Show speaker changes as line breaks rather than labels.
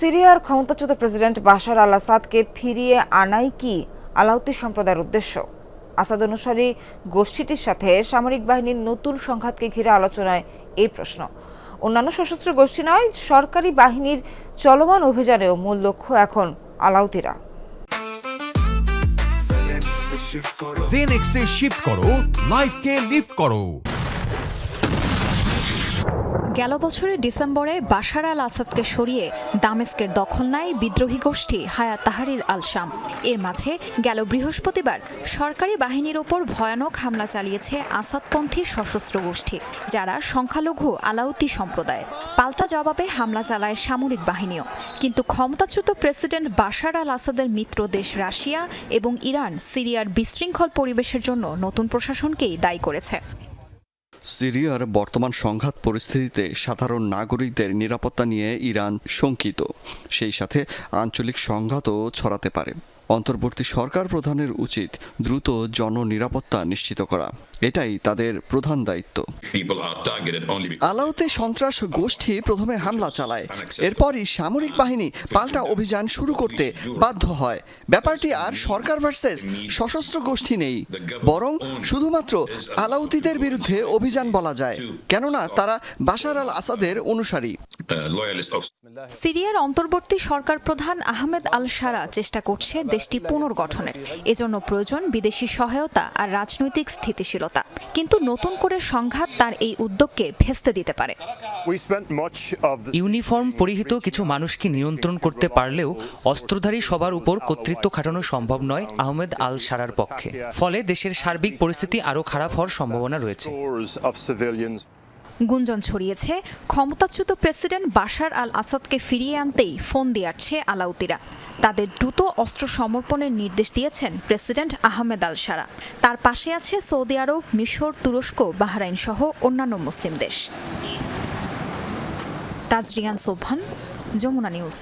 সিরিয়ার ক্ষমতাচ্যুত president Bashar আল আসাদকে ফিরিয়ে আনাই কি আলাউতি সম্প্রদায়ের উদ্দেশ্য? আসাদ অনুসারী গোষ্ঠীটির সাথে সামরিক বাহিনীর নতুন সংঘাতকে ঘিরে আলোচনায় এই প্রশ্ন। অন্যান্য সশস্ত্র গোষ্ঠী নয়, সরকারি বাহিনীর চলমান অভিযানেও মূল লক্ষ্য এখন আলাউতিরা
জেনেক্সে শিফট করো। লাইফকে লিফট করো।
গেল বছরের ডিসেম্বরে বাশার আল আসাদকে সরিয়ে দামেস্কের দখল নেয় বিদ্রোহী গোষ্ঠী হায়া তাহারির আল শাম। এর মাঝে গেল বৃহস্পতিবার সরকারি বাহিনীর ওপর ভয়ানক হামলা চালিয়েছে আসাদপন্থী সশস্ত্র গোষ্ঠী, যারা সংখ্যালঘু আলাউতি সম্প্রদায় পাল্টা জবাবে হামলা চালায় সামরিক বাহিনীও। কিন্তু ক্ষমতাচ্যুত প্রেসিডেন্ট বাশার আল আসাদের মিত্র দেশ রাশিয়া এবং ইরান সিরিয়ার বিশৃঙ্খল পরিবেশের জন্য নতুন প্রশাসনকেই দায়ী করেছে।
সিরিয়ার বর্তমান সংঘাত পরিস্থিতিতে সাধারণ নাগরিকদের নিরাপত্তা নিয়ে ইরান শঙ্কিত। সেই সাথে আঞ্চলিক সংঘাতও ছড়াতে পারে। অন্তর্বর্তী সরকার প্রধানের উচিত দ্রুত জননিরাপত্তা নিশ্চিত করা। এটাই তাদের প্রধান দায়িত্ব। আলাউতে সন্ত্রাস গোষ্ঠী প্রথমে হামলা চালায়। এরপরই সামরিক বাহিনী পাল্টা অভিযান শুরু করতে বাধ্য হয়। ব্যাপারটি আর সরকার ভার্সেস সশস্ত্র গোষ্ঠী নেই। বরং শুধুমাত্র আলাউতিদের বিরুদ্ধে অভিযান বলা যায়। কেননা তারা বাশার আল আসাদের অনুসারী।
সিরিয়ার অন্তর্বর্তী সরকার প্রধান আহমেদ আল সারা চেষ্টা করছে দেশটি পুনর্গঠনের। এজন্য প্রয়োজন বিদেশি সহায়তা আর রাজনৈতিক স্থিতিশীলতা। কিন্তু নতুন করে সংঘাত তার এই উদ্যোগকে ভেস্তে দিতে পারে।
ইউনিফর্ম পরিহিত কিছু মানুষকে নিয়ন্ত্রণ করতে পারলেও অস্ত্রধারী সবার উপর কর্তৃত্ব খাটানো সম্ভব নয় আহমেদ আল সারার পক্ষে। ফলে দেশের সার্বিক পরিস্থিতি আরও খারাপ হওয়ার সম্ভাবনা রয়েছে।
গুঞ্জন ছড়িয়েছে। ক্ষমতাচ্যুত প্রেসিডেন্ট বাশার আল আসাদকে ফিরিয়ে আনতেই ফোন দিয়াচ্ছে আলাউতিরা তাদের দ্রুত অস্ত্র সমর্পণের নির্দেশ দিয়েছেন প্রেসিডেন্ট আহমেদ আল সারা তার পাশে আছে সৌদি আরব, মিশর, তুরস্ক বাহরাইন সহ অন্যান্য মুসলিম দেশ। তাজরিয়ান সোভান যমুনা নিউজ।